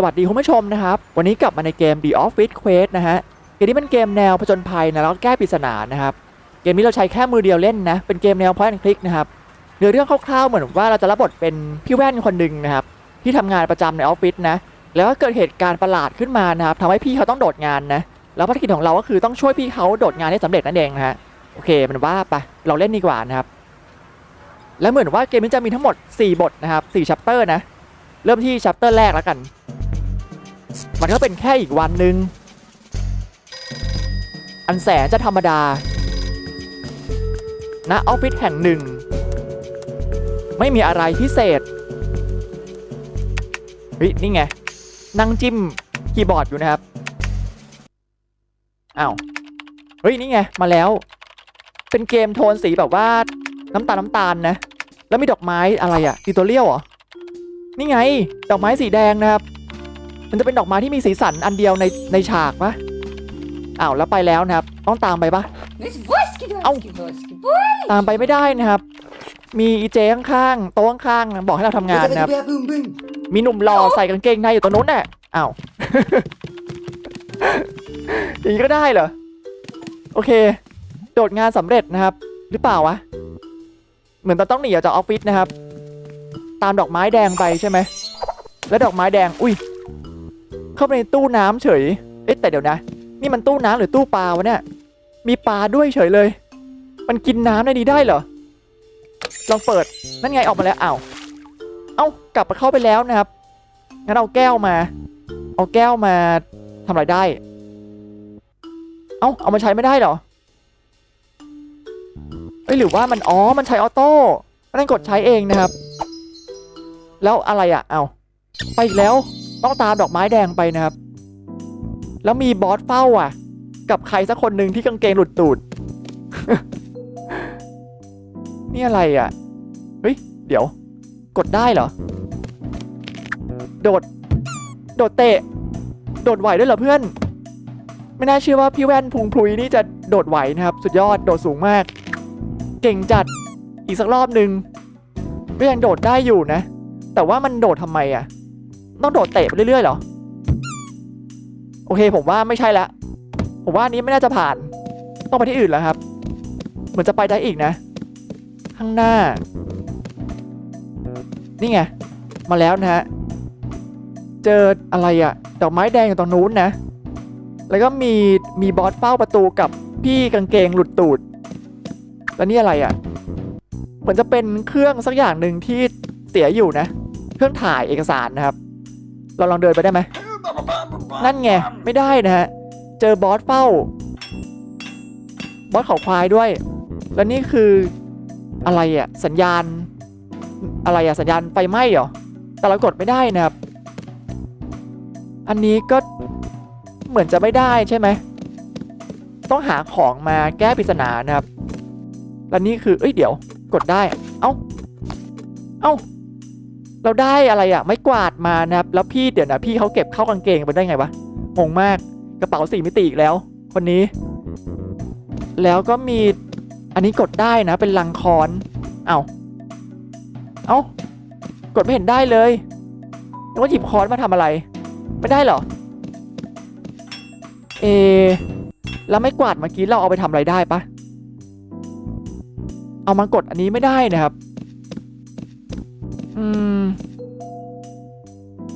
สวัสดีคุณผู้ชมนะครับ วันนี้กลับมาในเกม The Office Quest นะฮะ เกมนี้เป็นเกมแนวผจญภัยนะแล้วก็แก้ปริศนานะครับ เกมนี้เราใช้แค่มือเดียวเล่นนะ เป็นเกมแนว point and click นะครับเนื้อเรื่องคร่าวๆเหมือนว่าเราจะรับบทเป็นพี่แว่นคนหนึ่งนะครับ ที่ทำงานประจำในออฟฟิศนะ แล้วก็เกิดเหตุการณ์ประหลาดขึ้นมานะครับทำให้พี่เขาต้องโดดงานนะ แล้วภารกิจของเราก็คือต้องช่วยพี่เขาโดดงานให้สำเร็จนั่นเองนะฮะ โอเคมันว่าไป เราเล่นดีกว่านะครับ และเหมือนว่าเกมนี้จะมีทั้งหมด 4 บทนะครับ4ชัปเตอร์นะ เริ่มที่ชัปเตอร์แรกแล้วกัน มันก็เป็นแค่อีกวันหนึ่งอันแสนจะธรรมดาณออฟฟิศแห่งหนึ่ง ไม่มีอะไรพิเศษเฮ้ยนี่ไง นั่งจิ้มคีย์บอร์ดอยู่นะครับอ้าวเฮ้ยนี่ไง มาแล้ว เป็นเกมโทนสีแบบว่าน้ำตาลน้ำตาลนะ แล้วมีดอกไม้อะไรอะติโตเรียลเหรอ นี่ไง ดอกไม้สีแดงนะครับ มันจะเป็นดอกไม้ที่มีสีสันอันเดียวในในฉากปะอ้าวแล้วไปแล้วนะครับ ต้องตามไปปะ It's Voisky Doisky Voisky Boy! ตามไปไม่ได้นะครับ มีอีเจข้างๆโต๊ะข้างๆบอกให้เราทำงานนะครับ boom boom. มีหนุ่มหล่อใส่กางเกงในอยู่ตรงนู้นน่ะอ้าวอย่างนี้ก็ได้เหรอ โอเค โดดงานสำเร็จนะครับ หรือเปล่าวะ เหมือนเราต้องหนีออกจากออฟฟิศนะครับ ตามดอกไม้แดงไปใช่ไหม แล้วดอกไม้แดง อุ้ย เข้าไปในตู้น้ำเฉย เอ๊ะแต่เดี๋ยวนะ นี่มันตู้น้ำหรือตู้ปลาวะเนี่ย มีปลาด้วยเฉยเลย มันกินน้ำในนี้ได้เหรอ ลองเปิด นั่นไงออกมาแล้วอ้าวเอ้ากลับมาเข้าไปแล้วนะครับ งั้นเอาแก้วมา เอาแก้วมาทำอะไรได้ เอ้าเอามาใช้ไม่ได้เหรอเอ้ยหรือว่ามันอ๋อ มันใช้ออโต้นั่นกดใช้เองนะครับ แล้วอะไรอะ เอาไปอีกแล้ว ต้องตามดอกไม้แดงไปนะครับ แล้วมีบอสเฝ้าอะ กับใครสักคนหนึ่งที่กางเกงหลุดตูด นี่อะไรอะ เฮ้ย เดี๋ยว กดได้เหรอ โดด โดดเตะ โดดไหวด้วยเหรอเพื่อน ไม่น่าเชื่อว่าพี่แว่นพุงพลุยนี่จะโดดไหวนะครับ สุดยอด โดดสูงมาก เก่งจัด อีกสักรอบหนึ่งก็ยังโดดได้อยู่นะ แต่ว่ามันโดดทำไมอะ ต้องโดดเตะไปเรื่อยๆเหรอ โอเคผมว่าไม่ใช่ละ ผมว่านนี้ไม่น่าจะผ่าน ต้องไปที่อื่นแล้วครับ เหมือนจะไปได้อีกนะ ข้างหน้า นี่ไง มาแล้วนะฮะ เจออะไรอะดอกไม้แดงอยู่ตรงนู้นนะ แล้วก็มีมีบอสเฝ้าประตูกับพี่กางเกงหลุดตูด แล้วนี่อะไรอะเหมือนจะเป็นเครื่องสักอย่างหนึ่งที่เสียอยู่นะ เครื่องถ่ายเอกสารนะครับ เราลองเดินไปได้ไหมนั่นไงไม่ได้นะฮะเจอบอสเฝ้า บอสเขาควายด้วย แล้วนี่คืออะไรอะสัญญาณ อะไรอะสัญญาณไฟไหม้เหรอแต่เรากดไม่ได้นะครับ อันนี้ก็เหมือนจะไม่ได้ใช่ไหมต้องหาของมาแก้ปริศนานะครับ แล้วนี่คือ เอ้ย เดี๋ยว กดได้ เอ้า เอ้า เราได้อะไรอะไม่กวาดมานะครับ แล้วพี่เดี๋ยวนะพี่เขาเก็บเข้ากางเกงไปได้ไงวะงงมากกระเป๋าสี่มิติอีกแล้ว คนนี้ แล้วก็มีอันนี้กดได้นะ เป็นลังคอนเอ้าเอ้ากดไม่เห็นได้เลยแล้วก็หยิบคอนมาทำอะไร ไม่ได้เหรอ เอ แล้วไม่กวาดเมื่อกี้เราเอาไปทำอะไรได้ปะเอามากดอันนี้ไม่ได้นะครับ อืม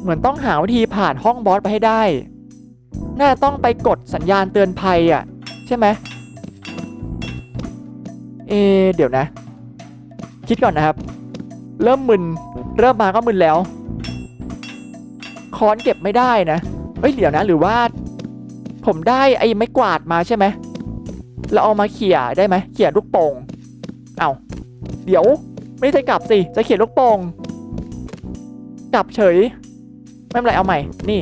เหมือนต้องหาวิธีผ่านห้องบอสไปให้ได้ น่าจะต้องไปกดสัญญาณเตือนภัยอะ ใช่ไหม เอ เดี๋ยวนะ คิดก่อนนะครับ เริ่มมึน เริ่มมาก็มึนแล้ว ค้อนเก็บไม่ได้นะเอ้ย เดี๋ยวนะ หรือว่า ผมได้ไอ้ไม้กวาดมาใช่ไหมเราเอามาเขี่ยได้ไหมเขี่ยลูกโป่ง เอาเดี๋ยว ไม่ได้จะกลับสิ จะเขี่ยลูกโป่ง กลับเฉย ไม่เป็นไรเอาใหม่ นี่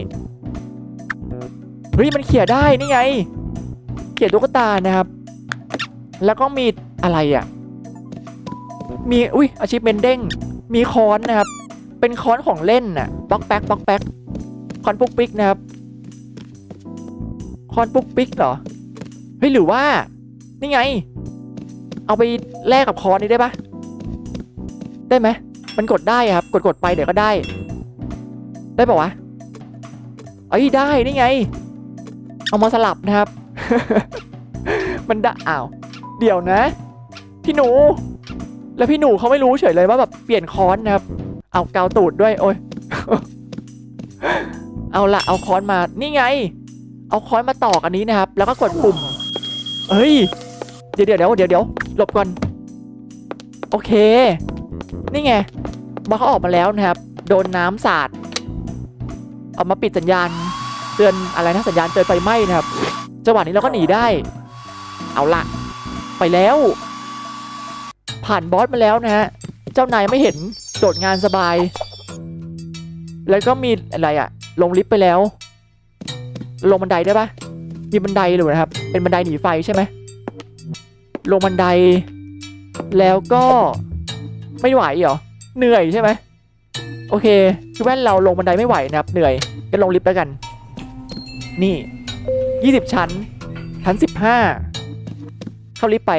เฮ้ยมันเขี่ยได้นี่ไง เขี่ยตุ๊กตานะครับ แล้วก็มีอะไรอะ มี อุ้ยอาชีพเมนเด้ง มีค้อนนะครับ เป็นค้อนของเล่นน่ะป๊อกแป๊กป๊อกแป๊กค้อนปุ๊กปิ๊กนะครับค้อนปุ๊กปิ๊กเหรอ เฮ้ยหรือว่า นี่ไง เอาไปแลกกับค้อนนี้ได้ปะได้ไหม มันกดได้ครับ กดกดไปเดี๋ยวก็ได้ ได้ปะวะเอ้ยได้นี่ไง เอามาสลับนะครับ มันได้อ้าวเดี๋ยวนะ พี่หนู แล้วพี่หนูเขาไม่รู้เฉยเลยว่าแบบเปลี่ยนค้อนนะครับ เอากาวตูดด้วย โอ้ยเอาละเอาค้อนมานี่ไง เอาค้อนมาตอกอันนี้นะครับ แล้วก็กดปุ่มเฮ้ยเดี๋ยวเดี๋ยวเดี๋ยวเดี๋ยวหลบก่อน โอเค นี่ไง มาเขาออกมาแล้วนะครับ โดนน้ำสาดเอามาปิดสัญญาณเตือนอะไรนะสัญญาณเตือนไฟไหม้นะครับจังหวะนี้เราก็หนีได้ เอาละไปแล้ว ผ่านบอสมาแล้วนะฮะเจ้านายไม่เห็นโดดงานสบาย แล้วก็มีอะไรอะลงลิฟต์ไปแล้ว ลงบันไดได้ปะมีบันไดเลยนะครับ เป็นบันไดหนีไฟใช่ไหมลงบันได แล้วก็ไม่ไหวเหรอ เหนื่อยใช่ไหมโอเค คือแว่นเราลงบันไดไม่ไหวนะครับ เหนื่อยก็ลงลิฟต์แล้วกัน นี่ 20 ชั้น ชั้น 15 เข้าลิฟต์ไป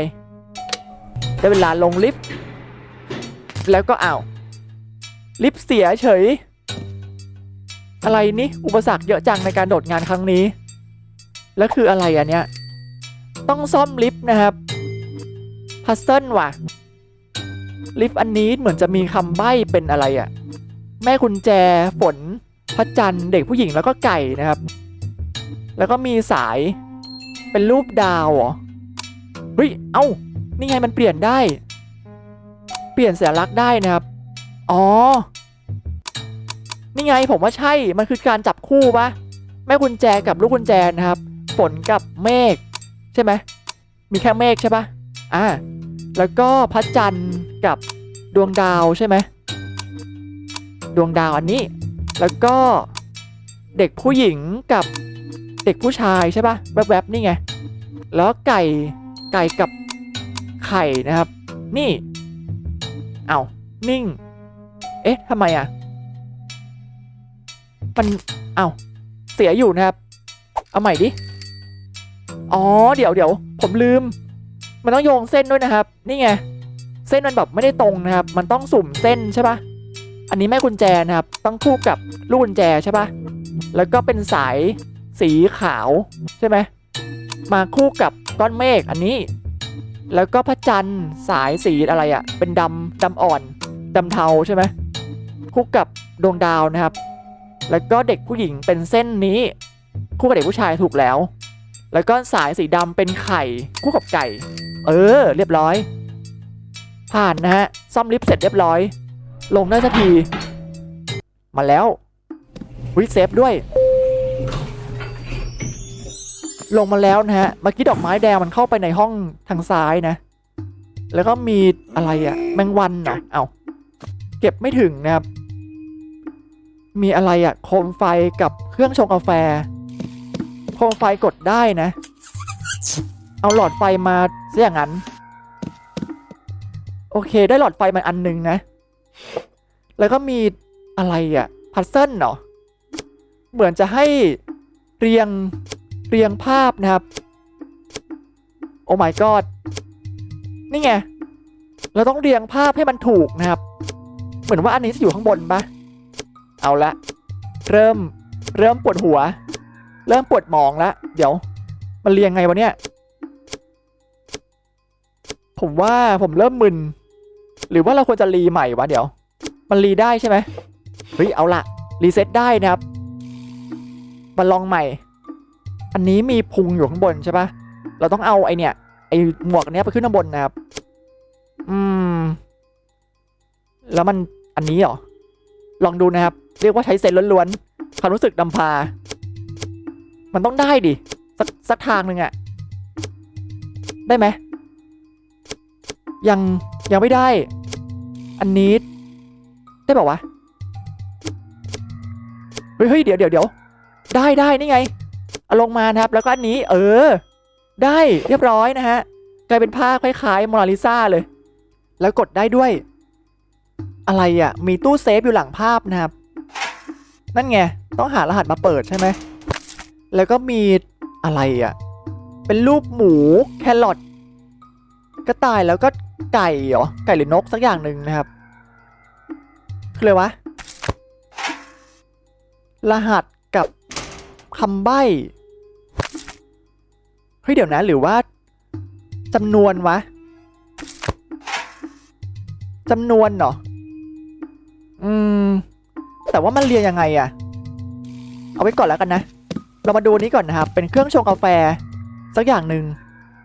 ได้เวลาลงลิฟต์ แล้วก็อ้าว ลิฟต์เสียเฉย อะไรนี่ อุปสรรคเยอะจังในการโดดงานครั้งนี้ แล้วคืออะไรอันเนี้ย ต้องซ่อมลิฟต์นะครับ พัซเซิลว่ะ ลิฟต์อันนี้เหมือนจะมีคำใบ้เป็นอะไรอะ่ะ แม่กุญแจฝนพระจันทร์เด็กผู้หญิงแล้วก็ไก่นะครับ แล้วก็มีสายเป็นรูปดาวเหรอเฮ้ยเอ้านี่ไงมันเปลี่ยนได้ เปลี่ยนสัญลักษณ์ได้นะครับ อ๋อ นี่ไงผมว่าใช่ มันคือการจับคู่ปะแม่กุญแจกับลูกกุญแจนะครับ ฝนกับเมฆใช่ไหม มีแค่เมฆใช่ปะอ่า แล้วก็พระจันทร์กับดวงดาวใช่ไหมดวงดาวอันนี้ แล้วก็เด็กผู้หญิงกับเด็กผู้ชายใช่ปะแวบๆนี่ไง แล้วไก่ไก่กับไข่นะครับ นี่ เอานิ่ง เอ๊ะทำไมอะมันเอาเสียอยู่นะครับ เอาใหม่ดิ อ๋อ เดี๋ยวเดี๋ยวผมลืม มันต้องโยงเส้นด้วยนะครับ นี่ไง เส้นมันแบบไม่ได้ตรงนะครับ มันต้องสุ่มเส้นใช่ปะอันนี้แม่กุญแจนะครับ ต้องคู่กับลูกกุญแจใช่ปะแล้วก็เป็นสายสีขาวใช่ไหม มาคู่กับก้อนเมฆอันนี้ แล้วก็พระจันทร์สายสีอะไรอะ่ะ เป็นดำดำอ่อนดำเทาใช่ไหม คู่กับดวงดาวนะครับ แล้วก็เด็กผู้หญิงเป็นเส้นนี้ คู่กับเด็กผู้ชายถูกแล้ว แล้วก็สายสีดำเป็นไข่คู่กับไก่ เออ เรียบร้อย ผ่านนะฮะ ซ่อมลิฟต์เสร็จเรียบร้อย ลงได้สักที มาแล้ววิเซฟด้วย ลงมาแล้วนะฮะ เมื่อกี้ดอกไม้แดงมันเข้าไปในห้องทางซ้ายนะ แล้วก็มีอะไรอะแมงวันเหรอเอาเก็บไม่ถึงนะครับ มีอะไรอะโคมไฟกับเครื่องชงกาแฟ โคมไฟกดได้นะ เอาหลอดไฟมาซะอย่างนั้น โอเค ได้หลอดไฟมาอันหนึงนะ แล้วก็มีอะไรอะพัซเซิลเหรอเหมือนจะให้เรียงเรียงภาพนะครับ โอ้ my god นี่ไง เราต้องเรียงภาพให้มันถูกนะครับ เหมือนว่าอันนี้จะอยู่ข้างบนปะเอาละ เริ่มเริ่มปวดหัว เริ่มปวดหมองแล้วเดี๋ยว มันเรียงไงวะเนี่ย ผมว่าผมเริ่มมึน หรือว่าเราควรจะรีใหม่วะเดี๋ยว มันรีได้ใช่ไหมเฮ้ยเอาละรีเซ็ตได้นะครับมาลองใหม่ อันนี้มีพุงอยู่ข้างบนใช่ปะเราต้องเอาไอเนี่ยไอหมวกเนี้ยไปขึ้นข้างบนนะครับ อืม แล้วมันอันนี้เหรอ ลองดูนะครับ เรียกว่าใช้เซนล้วนๆความรู้สึกนำพา มันต้องได้ดิ สักสักทางหนึ่งอะได้ไหม ยังยังไม่ได้ อันนี้ได้บอกวะเฮ้ยเฮ้ยเดี๋ยวเดี๋ยวเดี๋ยวได้ได้นี่ไงเอาลงมานะครับ แล้วก็อันนี้ เออ ได้เรียบร้อยนะฮะกลายเป็นภาพคล้ายๆโมนาลิซาเลย แล้วกดได้ด้วย อะไรอะ่ะ มีตู้เซฟอยู่หลังภาพนะครับ นั่นไง ต้องหารหัสมาเปิดใช่ไหม แล้วก็มีอะไรอะ่ะ เป็นรูปหมูแครอทกระต่ายแล้วก็ ไก่เหรอ ไก่หรือนกสักอย่างหนึ่งนะครับ คืออะไรวะ รหัสกับคำใบ้เฮ้ยเดี๋ยวนะ หรือว่าจำนวนวะจำนวนเหรอ อืม แต่ว่ามันเรียงยังไงอะเอาไว้ก่อนแล้วกันนะ เรามาดูนี้ก่อนนะครับ เป็นเครื่องชงกาแฟ สักอย่างหนึ่ง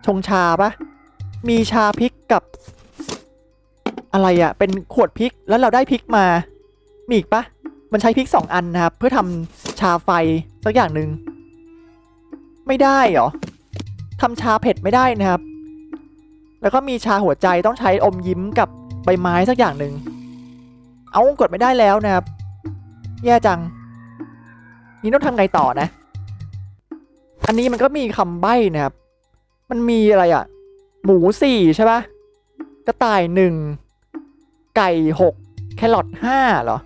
ชงชาปะ มีชาพริกกับ อะไรอะเป็นขวดพริกแล้วเราได้พริกมา มีอีกปะมันใช้พริกสองอันนะครับ เพื่อทำชาไฟสักอย่างหนึ่งไม่ได้เหรอทำชาเผ็ดไม่ได้นะครับ แล้วก็มีชาหัวใจต้องใช้อมยิ้มกับใบไม้สักอย่างหนึ่งเอากดไม่ได้แล้วนะครับ แย่จัง นี่ต้องทำไงต่อนะ อันนี้มันก็มีคำใบ้นะครับ มันมีอะไรอะ หมูสี่ใช่ปะกระต่ายหนึ่งไก่หกแครอทห้าเหรอ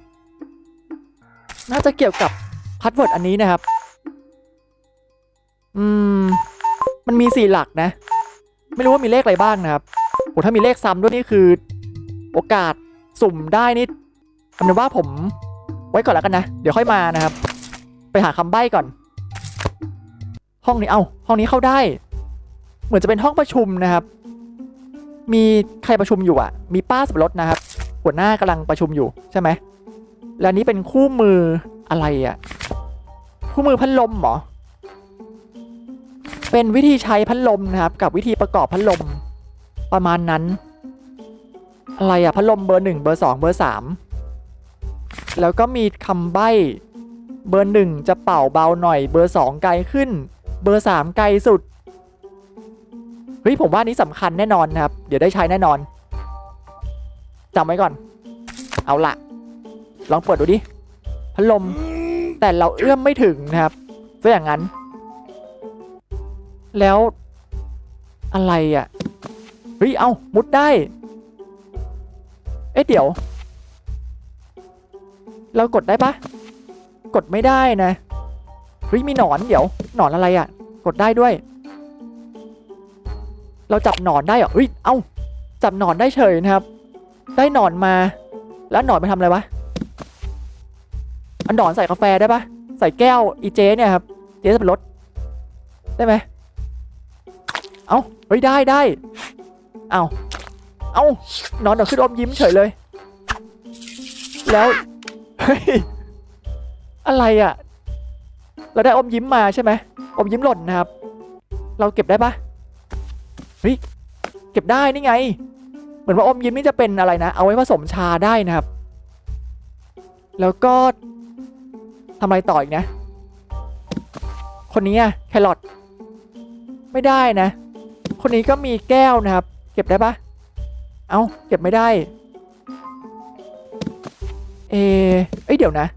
น่าจะเกี่ยวกับพาสเวิร์ดอันนี้นะครับ อืม มันมีสี่หลักนะ ไม่รู้ว่ามีเลขอะไรบ้างนะครับโอ้ถ้ามีเลขซ้ำด้วยนี่คือ โอกาสสุ่มได้นี่เอาเป็นว่าผมไว้ก่อนแล้วกันนะ เดี๋ยวค่อยมานะครับ ไปหาคำใบ้ก่อน ห้องนี้เอ้าห้องนี้เข้าได้ เหมือนจะเป็นห้องประชุมนะครับ มีใครประชุมอยู่อะมีป้าสับปะรถนะครับ หัวหน้ากำลังประชุมอยู่ใช่ไหม และอันนี้เป็นคู่มืออะไรอะ่ะคู่มือพัดลมเหรอ เป็นวิธีใช้พัดลมนะครับ กับวิธีประกอบพัดลมประมาณนั้น อะไรอะ่ะพัดลมเบอร์หนึ่งเบอร์สองเบอร์สามแล้วก็มีคำใบ้เบอร์หนึ่งจะเป่าเบาหน่อย เบอร์สองไกลขึ้น เบอร์สามไกลสุด เฮ้ยผมว่านี้สำคัญแน่นอนนะครับ เดี๋ยวได้ใช้แน่นอนจำไว้ก่อน เอาละลองเปิดดูดิพัดลม แต่เราเอื้อมไม่ถึงนะครับซะอย่างนั้น แล้วอะไรอะเฮ้ยเอามุดได้ เอ๊ะเดี๋ยว เรากดได้ปะกดไม่ได้นะเฮ้ยมีหนอนเดี๋ยว หนอนอะไรอะ กดได้ด้วย เราจับหนอนได้เหรอเฮ้ยเอ้าจับหนอนได้เฉยนะครับ ได้หนอนมา แล้วหนอนไปทำอะไรวะอันหนอนใส่กาแฟได้ปะใส่แก้วอีเจเนี่ยครับเจจะเป็นรถได้ไหมเอาเฮ้ยได้ได้เอาเอาหนอนเดี๋ยวขึ้นอมยิ้มเฉยเลย แล้วเฮ้ยอะไรอะ่ะ เราได้อมยิ้มมาใช่ไหมอมยิ้มหล่นนะครับ เราเก็บได้ปะ เฮ้ยเก็บได้นี่ไง เหมือนว่าอมยิ้มนี่จะเป็นอะไรนะ เอาไว้ผสมชาได้นะครับ แล้วก็ทำอะไรต่ออีกนะ คนนี้อะแครอทไม่ได้นะ คนนี้ก็มีแก้วนะครับ เก็บได้ปะเอาเก็บไม่ได้ เอเอ้ยเดี๋ยวนะ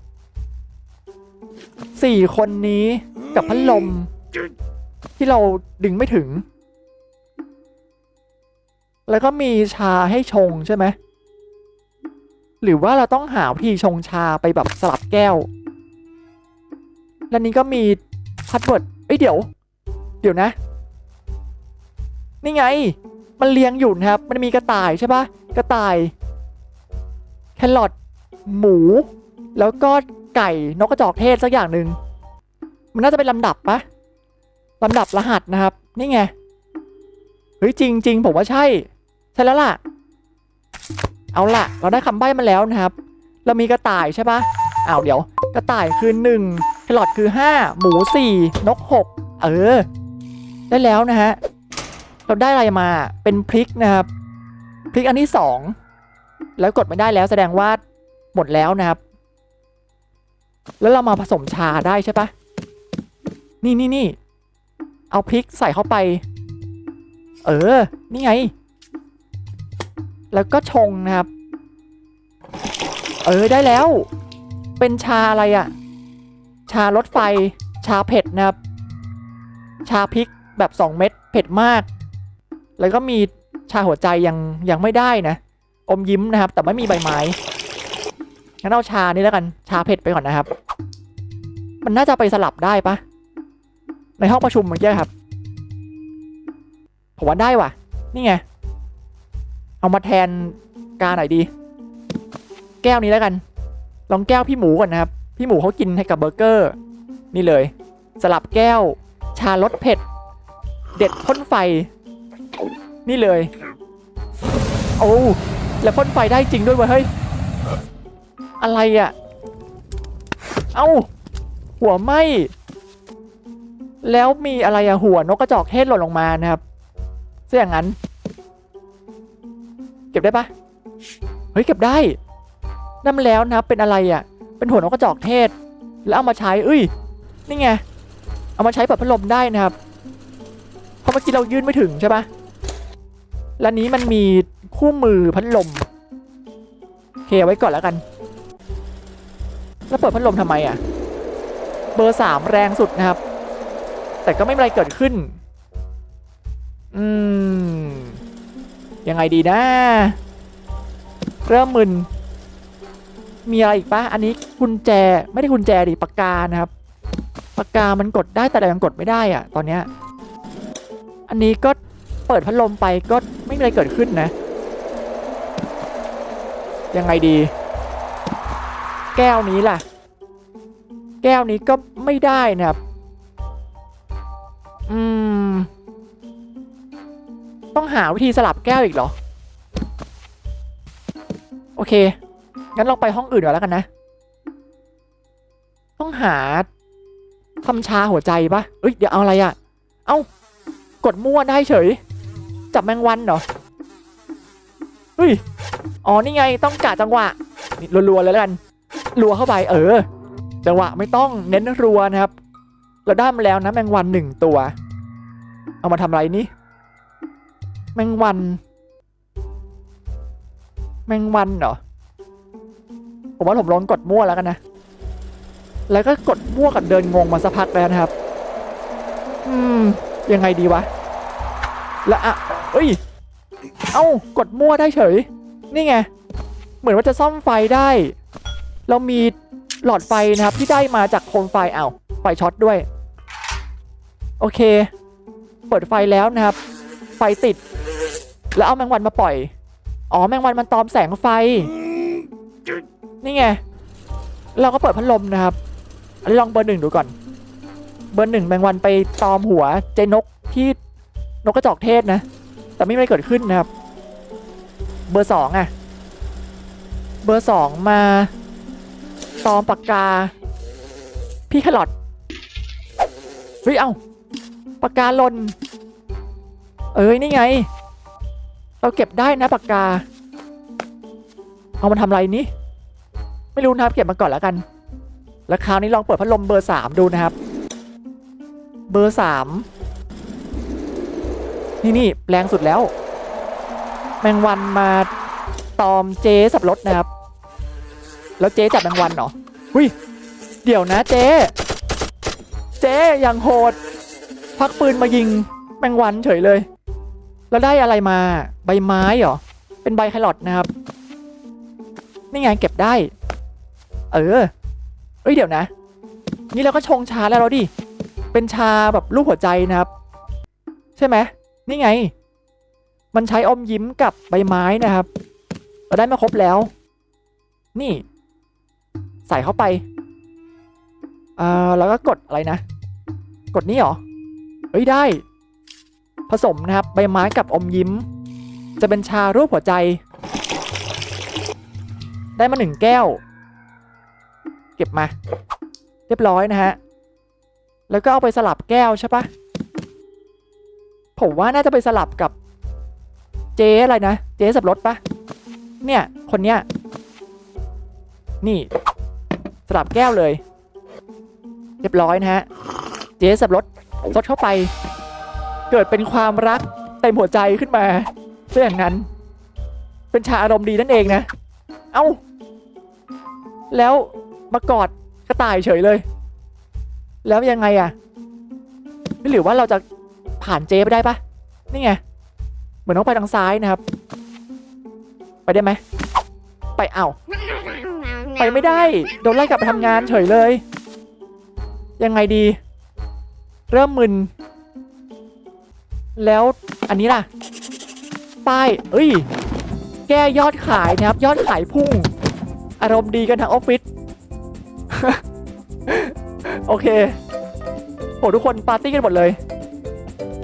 สี่คนนี้กับพัดลมที่เราดึงไม่ถึง แล้วก็มีชาให้ชงใช่ไหมหรือว่าเราต้องหาวิธีชงชาไปแบบสลับแก้ว แล้วนี้ก็มีพัดเวิร์ดเอ้ยเดี๋ยว เดี๋ยวนะ นี่ไง มันเลี้ยงอยู่นะครับ มันมีกระต่ายใช่ปะกระต่าย แครอทหมู แล้วก็ไก่นกกระจอกเทศสักอย่างหนึ่งมันน่าจะเป็นลำดับปะลำดับรหัสนะครับ นี่ไง เฮ้ยจริงจริงผมว่าใช่ ใช่แล้วล่ะ เอาล่ะ เราได้คำใบ้มาแล้วนะครับ เรามีกระต่ายใช่ปะอ้าวเดี๋ยว กระต่ายคือหนึ่งแครอทคือห้าหมูสี่นกหกเออ ได้แล้วนะฮะ เราได้อะไรมาเป็นพริกนะครับ พริกอันที่สองแล้วกดไม่ได้แล้วแสดงว่าหมดแล้วนะครับ แล้วเรามาผสมชาได้ใช่ปะนี่นี่นี่เอาพริกใส่เข้าไป เออ นี่ไง แล้วก็ชงนะครับ เออได้แล้ว เป็นชาอะไรอะชารถไฟ ชาเผ็ดนะครับ ชาพริกแบบ 2 เม็ดเผ็ดมาก แล้วก็มีชาหัวใจยังยังไม่ได้นะ อมยิ้มนะครับ แต่ไม่มีใบไม้งั้นเอาชานี่แล้วกัน ชาเผ็ดไปก่อนนะครับ มันน่าจะไปสลับได้ปะในห้องประชุมเมื่อกี้ครับ ผมว่าได้ว่ะ นี่ไง เอามาแทนกาหน่อยดี แก้วนี้แล้วกัน ลองแก้วพี่หมูก่อนนะครับ พี่หมูเขากินให้กับเบอร์เกอร์ นี่เลย สลับแก้ว ชารสเผ็ด เด็ดพ่นไฟ นี่เลย โอ้แล้วพ่นไฟได้จริงด้วยวะเฮ้ย อะไรอะ่ะ เอ้า หัวไหมแล้วมีอะไรอะหัวนกกระจอกเทศหล่นลงมานะครับเสียอย่างนั้น เก็บได้ปะเฮ้ยเก็บได้นั่นมันแล้วนะครับเป็นอะไรอะเป็นหัวนกกระจอกเทศ แล้วเอามาใช้เอ้ยนี่ไงเอามาใช้เปิดพัดลมได้นะครับเพราะเมื่อกี้เรายื่นไม่ถึงใช่ปะและนี้มันมีคู่มือพัดลมโอเคไว้ก่อนแล้วกัน แล้วเปิดพัดลมทำไมอะ เบอร์สามแรงสุดนะครับ แต่ก็ไม่มีอะไรเกิดขึ้น อืม ยังไงดีนะ เริ่มมึน มีอะไรอีกปะอันนี้กุญแจไม่ได้กุญแจดิปากกานะครับปากกามันกดได้แต่เรายังกดไม่ได้อะตอนเนี้ยอันนี้ก็เปิดพัดลมไปก็ไม่มีอะไรเกิดขึ้นนะ ยังไงดี แก้วนี้ล่ะ แก้วนี้ก็ไม่ได้นะครับ อืม ต้องหาวิธีสลับแก้วอีกเหรอ โอเค งั้นลองไปห้องอื่นก่อนแล้วกันนะ ต้องหาทำชาหัวใจปะเอ้ย เดี๋ยวเอาอะไรอะเอ้ากดมั่วได้เฉย จับแมงวันเหรอเฮ้ย อ๋อ นี่ไง ต้องกะจังหวะนี่รัวๆเลยแล้วกัน รัวเข้าไป เออ จังหวะไม่ต้องเน้นรัวนะครับ เราได้มาแล้วนะแมงวันหนึ่งตัว เอามาทำอะไรนี่ แมงวัน แมงวันเหรอ ผมว่าผมลองกดมั่วแล้วกันนะ แล้วก็กดมั่วกับเดินงงมาสักพักแล้วนะครับ อืม ยังไงดีวะ แล้วอะเอ้ย เอ้ากดมั่วได้เฉย นี่ไง เหมือนว่าจะซ่อมไฟได้ เรามีหลอดไฟนะครับที่ได้มาจากโคมไฟอ้าวไฟช็อตด้วย โอเค เปิดไฟแล้วนะครับ ไฟติด แล้วเอาแมงวันมาปล่อย อ๋อแมงวันมันตอมแสงไฟ นี่ไง เราก็เปิดพัดลมนะครับลองเบอร์หนึ่งดูก่อน เบอร์หนึ่งแมงวันไปตอมหัวเจนกที่นกกระจอกเทศนะ แต่ไม่มีอะไรเกิดขึ้นนะครับ เบอร์สองอะเบอร์สองมาตอมปากกา พี่แครอทเฮ้ยเอ้าปากกาลน เอ้ยนี่ไง เราเก็บได้นะปากกา เอามาทำอะไรนี่ ไม่รู้นะครับ เก็บมาก่อนแล้วกัน แล้วคราวนี้ลองเปิดพัดลมเบอร์สามดูนะครับ เบอร์สามนี่นี่แรงสุดแล้ว แมงวันมาตอมเจ๊สับรถนะครับ แล้วเจ๊จับแมงวันเหรอหุยเดี๋ยวนะเจ๊ เจ๊อย่างโหดพักปืนมายิงแมงวันเฉยเลย แล้วได้อะไรมาใบไม้เหรอ เป็นใบแครอทนะครับ นี่ไงเก็บได้ เออเอ้ยเดี๋ยวนะ นี่เราก็ชงชาแล้วเราดิ เป็นชาแบบรูปหัวใจนะครับ ใช่ไหมนี่ไง มันใช้อมยิ้มกับใบไม้นะครับ เราได้มาครบแล้ว นี่ ใส่เข้าไปอ่าแล้วก็กดอะไรนะ กดนี่เหรอเอ้ยได้ สมนะครับใบไม้กับอมยิ้ม จะเป็นชารูปหัวใจ ได้มาหนึ่งแก้ว เก็บมา เรียบร้อยนะฮะ แล้วก็เอาไปสลับแก้วใช่ปะผมว่าน่าจะไปสลับกับเจ๊อะไรนะ เจ๊สับรถปะเนี่ย คนเนี้ย นี่ สลับแก้วเลย เรียบร้อยนะฮะ เจ๊สับรถซดเข้าไป เกิดเป็นความรักเต็มหัวใจขึ้นมาเช่อย่างนั้น เป็นชาอารมณ์ดีนั่นเองนะ เอ้า แล้วมากอดกระต่ายเฉยเลย แล้วยังไงอะหรือว่าเราจะผ่านเจไปได้ปะนี่ไง เหมือนต้องไปทางซ้ายนะครับ ไปได้ไหม ไปเอ้าไปไม่ได้ โดนไล่กลับไปทำงานเฉยเลย ยังไงดี เริ่มมึน แล้วอันนี้ล่ะ ป้าย เอ้ย แก้ยอดขายนะครับ ยอดขายพุ่ง อารมณ์ดีกันทั้งออฟฟิศ โอเคอ้ทุกคนปาร์ตี้กันหมดเลย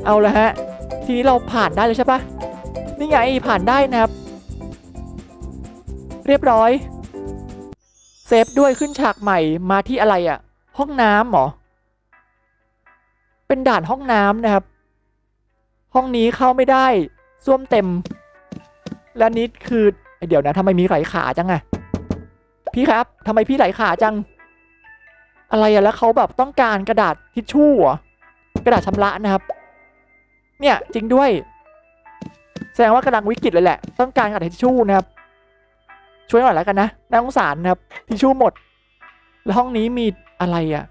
เอาละฮะ ทีนี้เราผ่านได้เลยใช่ปะนี่ไงผ่านได้นะครับ เรียบร้อย เซฟด้วยขึ้นฉากใหม่มาที่อะไรอะ่ะ ห้องน้ำเหรอ เป็นด่านห้องน้ำนะครับ ห้องนี้เข้าไม่ได้ส้วมเต็ม และนี้คือเดี๋ยวนะทำไมมีไหลขาจังอะพี่ครับทำไมพี่ไหลขาจัง อะไรอะแล้วเขาแบบต้องการกระดาษทิชชู่กระดาษชำระนะครับ เนี่ยจริงด้วย แสดงว่ากำลังวิกฤตเลยแหละ ต้องการกระดาษทิชชู่นะครับ ช่วยหน่อยแล้วกันนะน่าสงสารนะครับทิชชู่หมด แล้วห้องนี้มีอะไรอะ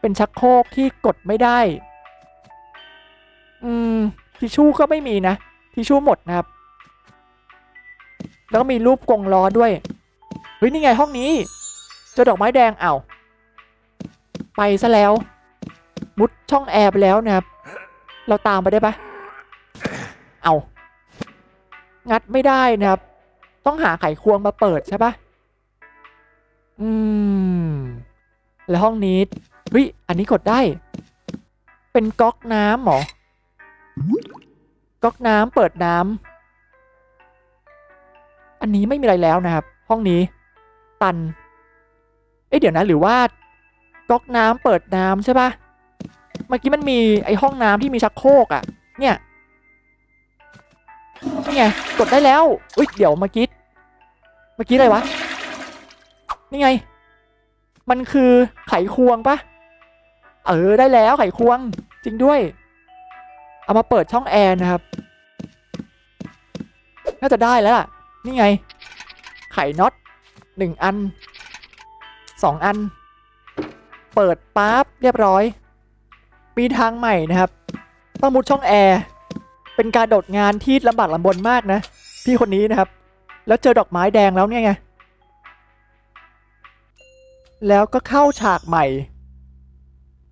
เป็นชักโครกที่กดไม่ได้ อืมทิชชู่ก็ไม่มีนะทิชชู่หมดนะครับ แล้วก็มีรูปกงล้อด้วยเฮ้ยนี่ไงห้องนี้เจอดอกไม้แดงเอา้าไปซะแล้ว มุดช่องแอร์ไปแล้วนะครับ เราตามไปได้ปะเอางัดไม่ได้นะครับ ต้องหาไขควงมาเปิดใช่ปะอืม แล้วห้องนี้เฮ้ยอันนี้กดได้ เป็นก๊อกน้ำหรอ ก๊อกน้ำเปิดน้ำอันนี้ไม่มีอะไรแล้วนะครับ ห้องนี้ ตัน เอ๊ะเดี๋ยวนะ หรือว่าก๊อกน้ำเปิดน้ำใช่ปะเมื่อกี้มันมีไอห้องน้ำที่มีชักโครกอะเนี่ยนี่ไงกดได้แล้วอุ้ยเดี๋ยวเมื่อกี้เมื่อกี้อะไรวะ นี่ไง มันคือไขควงปะเออได้แล้วไขควง จริงด้วย เอามาเปิดช่องแอร์นะครับ น่าจะได้แล้วล่ะ นี่ไง ไขน็อตหนึ่งอันสองอัน เปิดปั๊บเรียบร้อยมีทางใหม่นะครับ ต้องมุดช่องแอร์เป็นการโดดงานที่ลำบากลำบนมากนะ พี่คนนี้นะครับ แล้วเจอดอกไม้แดงแล้วเนี่ยไง แล้วก็เข้าฉากใหม่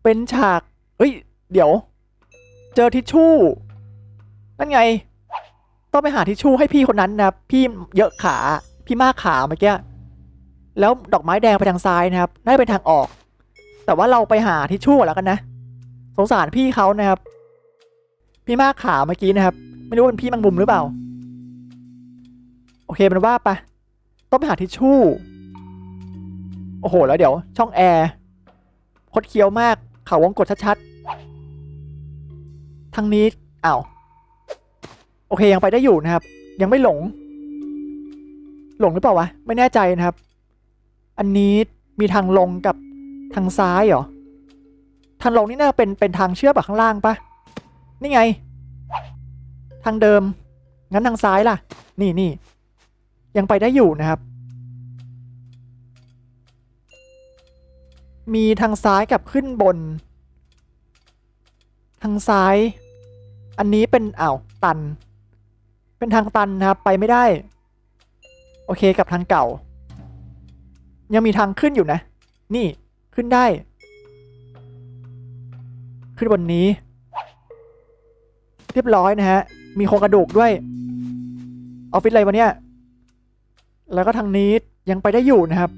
เป็นฉากเฮ้ย เดี๋ยว เจอทิชชู่ นั่นไง ต้องไปหาทิชชู่ให้พี่คนนั้นนะครับ พี่เยอะขา พี่มากขาเมื่อกี้ แล้วดอกไม้แดงไปทางซ้ายนะครับได้เป็นทางออก แต่ว่าเราไปหาทิชชู่แล้วกันนะ สงสารพี่เขานะครับ พี่มากขาเมื่อกี้นะครับ ไม่รู้ว่าเป็นพี่มังมุมหรือเปล่า โอเคเป็นว่าไปะต้องไปหาทิชชู่ โอ้โห แล้วเดี๋ยว ช่องแอร์คดเคี้ยวมาก เขาวงกดชัดๆ ทางนี้อ้าวโอเคยังไปได้อยู่นะครับ ยังไม่หลง หลงหรือเปล่าวะ ไม่แน่ใจนะครับ อันนี้มีทางลงกับทางซ้ายเหรอ ทางลงนี่น่าเป็นเป็นทางเชื่อมกับข้างล่างปะนี่ไง ทางเดิม งั้นทางซ้ายล่ะ นี่นี่ยังไปได้อยู่นะครับ มีทางซ้ายกับขึ้นบน ทางซ้าย อันนี้เป็นอ่าวตัน เป็นทางตันนะครับไปไม่ได้ โอเคกับทางเก่า ยังมีทางขึ้นอยู่นะ นี่ขึ้นได้ ขึ้นบนนี้ เรียบร้อยนะฮะ มีโครงกระดูกด้วยออฟฟิศอะไรวะเนี่ย แล้วก็ทางนี้ยังไปได้อยู่นะครับ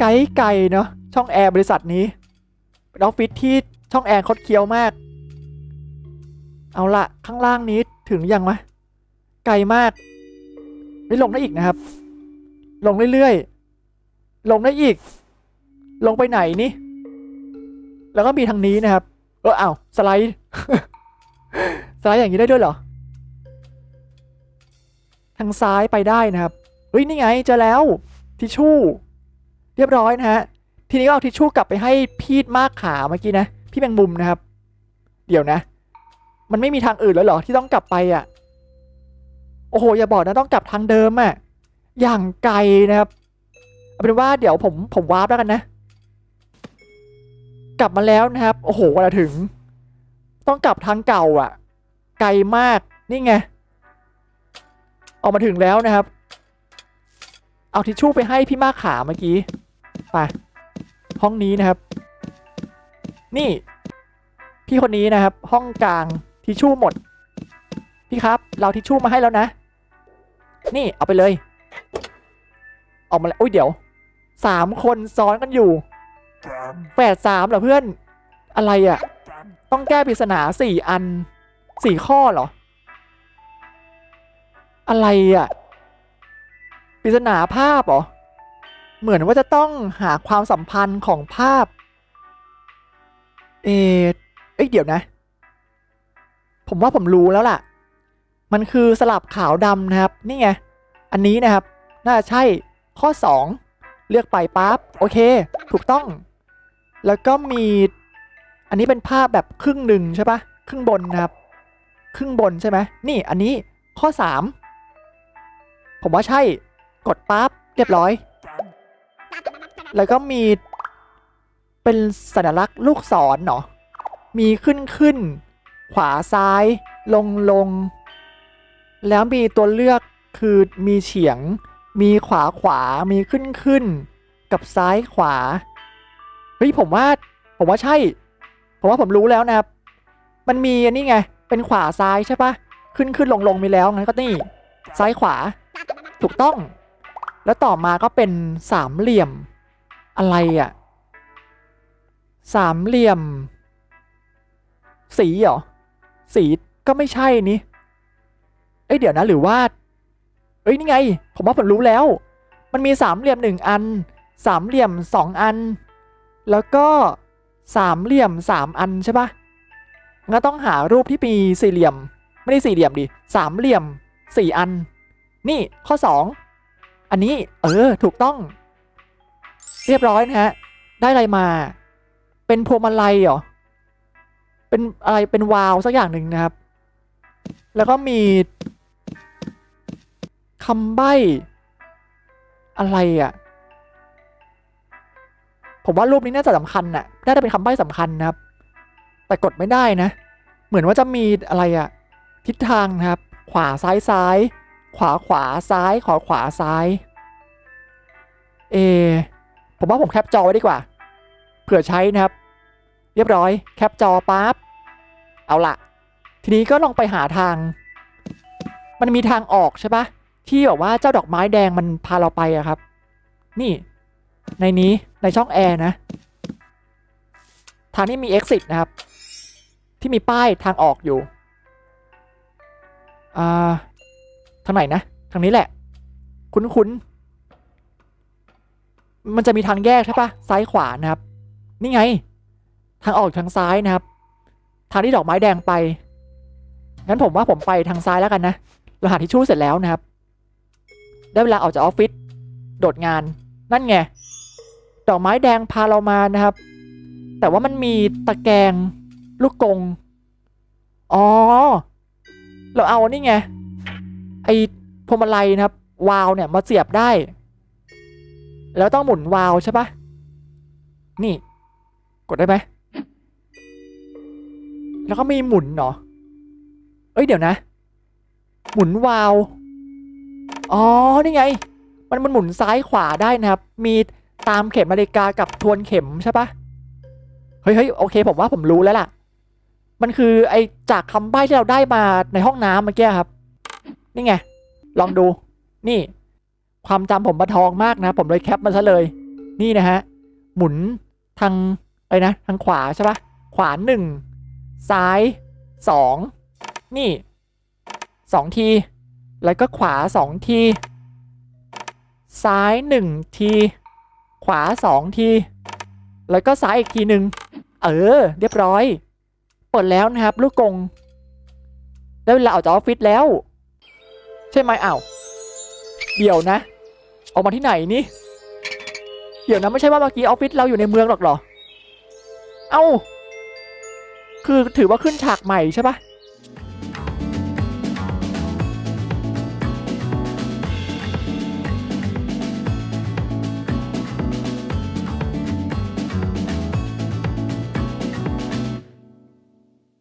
ไกลไกลเนาะช่องแอร์บริษัทนี้เป็นออฟฟิศที่ช่องแอร์คดเคี้ยวมาก เอาละข้างล่างนี้ถึงยังไหมไกลมากไม่ลงได้อีกนะครับ ลงเรื่อยๆลงได้อีก ลงไปไหนนี่ แล้วก็มีทางนี้นะครับเอออ้าวสไลด์สไลด์อย่างนี้ได้ด้วยเหรอ ทางซ้ายไปได้นะครับเฮ้ยนี่ไงเจอแล้วทิชชู่ เรียบร้อยนะฮะทีนี้ก็เอาทิชชู่กลับไปให้พี่มากขาเมื่อกี้นะ พี่แมงมุมนะครับ เดี๋ยวนะ มันไม่มีทางอื่นแล้วเหรอที่ต้องกลับไปอะ โอ้โห อย่าบอกนะต้องกลับทางเดิมอะ อย่างไกลนะครับ เอาเป็นว่าเดี๋ยวผมผมวาร์ปแล้วกันนะ กลับมาแล้วนะครับ โอ้โหกว่าจะถึง ต้องกลับทางเก่าอะ ไกลมาก นี่ไง ออกมาถึงแล้วนะครับ เอาทิชชู่ไปให้พี่มากขาเมื่อกี้ ไป ห้องนี้นะครับ นี่ พี่คนนี้นะครับ ห้องกลาง ทิชชู่หมด พี่ครับ เราทิชชู่มาให้แล้วนะ นี่เอาไปเลย ออกมาแล้วอุ้ยเดี๋ยวสามคนซ้อนกันอยู่แปดสามเหรอเพื่อน อะไรอะต้องแก้ปริศนาสี่อันสี่ข้อเหรอ อะไรอะปริศนาภาพเหรอ เหมือนว่าจะต้องหาความสัมพันธ์ของภาพ เออเอ้ยเดี๋ยวนะ ผมว่าผมรู้แล้วล่ะ มันคือสลับขาวดำนะครับ นี่ไง อันนี้นะครับ น่าจะใช่ข้อ 2 เลือกไปปั๊บ โอเค ถูกต้อง แล้วก็มี อันนี้เป็นภาพแบบครึ่งหนึ่งใช่ปะครึ่งบนนะครับ ครึ่งบนใช่ไหม นี่อันนี้ข้อ 3 ผมว่าใช่ กดปั๊บ เรียบร้อย แล้วก็มีเป็นสัญลักษณ์ลูกศรเนาะมีขึ้นขึ้น ขวาซ้าย ลงลง แล้วมีตัวเลือกคือมีเฉียง มีขวาขวา มีขึ้นขึ้น กับซ้ายขวา เฮ้ยผมว่าผมว่าใช่ ผมว่าผมรู้แล้วนะครับ มันมีอันนี้ไง เป็นขวาซ้ายใช่ปะขึ้นขึ้นลงลงมีแล้วงั้นก็นี่ ซ้ายขวา ถูกต้อง แล้วต่อมาก็เป็นสามเหลี่ยม อะไรอะสามเหลี่ยม สีเหรอ สีก็ไม่ใช่นี่เอ้ยเดี๋ยวนะหรือว่าเอ้ยนี่ไง ผมว่าผมรู้แล้ว มันมีสามเหลี่ยมหนึ่งอัน สามเหลี่ยมสองอัน แล้วก็สามเหลี่ยมสามอันใช่ปะงั้นต้องหารูปที่มีสี่เหลี่ยม ไม่ได้สี่เหลี่ยมดิสามเหลี่ยมสี่อัน นี่ข้อสองอันนี้เออถูกต้อง เรียบร้อยนะฮะ ได้อะไรมา เป็นพวงมาลัยเหรอ เป็นอะไรเป็นวาวสักอย่างหนึ่งนะครับ แล้วก็มีคำใบ้อะไรอะ่ะ ผมว่ารูปนี้น่าจะสำคัญน่ะ น่าจะเป็นคำใบ้สำคัญนะครับ แต่กดไม่ได้นะ เหมือนว่าจะมีอะไรอะ่ะ ทิศทางนะครับ ขวาซ้ายซ้าย ขวาขวาซ้าย ขวาขวาซ้าย เอ ผมว่าผมแคปจอไว้ดีกว่า เผื่อใช้นะครับ เรียบร้อย แคปจอปั๊บ เอาละทีนี้ก็ลองไปหาทาง มันมีทางออกใช่ปะที่แบบว่าเจ้าดอกไม้แดงมันพาเราไปอะครับ นี่ ในนี้ในช่องแอร์นะ ทางนี้มี exit นะครับ ที่มีป้ายทางออกอยู่อ่าทางไหนนะ ทางนี้แหละ คุ้นๆ มันจะมีทางแยกใช่ปะซ้ายขวานะครับ นี่ไง ทางออกทางซ้ายนะครับ ทางที่ดอกไม้แดงไป งั้นผมว่าผมไปทางซ้ายแล้วกันนะ เราหาทิชชู่เสร็จแล้วนะครับ ได้เวลาออกจากออฟฟิศ โดดงาน นั่นไง ดอกไม้แดงพาเรามานะครับ แต่ว่ามันมีตะแกรงลูกกง อ๋อ เราเอานี่ไง ไอพวงมาลัยนะครับ วาล์วเนี่ยมาเสียบได้ แล้วต้องหมุนวาล์วใช่ปะนี่ กดได้ไหม แล้วก็มีหมุนเนาะเอ้ยเดี๋ยวนะ หมุนวาล์วอ๋อ นี่ไง มันมันหมุนซ้ายขวาได้นะครับ มีตามเข็มนาฬิกากับทวนเข็มใช่ปะเฮ้ยเฮ้ยโอเค ผมว่าผมรู้แล้วล่ะ มันคือไอจากคำใบ้ที่เราได้มาในห้องน้ำเมื่อกี้ครับ นี่ไง ลองดู นี่ ความจำผมประทองมากนะ ผมเลยแคปมาซะเลย นี่นะฮะ หมุนทางอะไรนะ ทางขวาใช่ปะขวาหนึ่ง ซ้ายสองนี่สองที แล้วก็ขวาสองที ซ้ายหนึ่งที ขวาสองที แล้วก็ซ้ายอีกทีหนึ่งเออ เรียบร้อยเปิดแล้วนะครับ ลูกกง ได้เวลาออกจากออฟฟิศแล้ว ใช่ไหมอ้าวเดี๋ยวนะ ออกมาที่ไหนนี่ เดี๋ยวนะไม่ใช่ว่าเมื่อกี้ออฟฟิศเราอยู่ในเมืองหรอกหรอ เอ้า คือถือว่าขึ้นฉากใหม่ใช่ปะ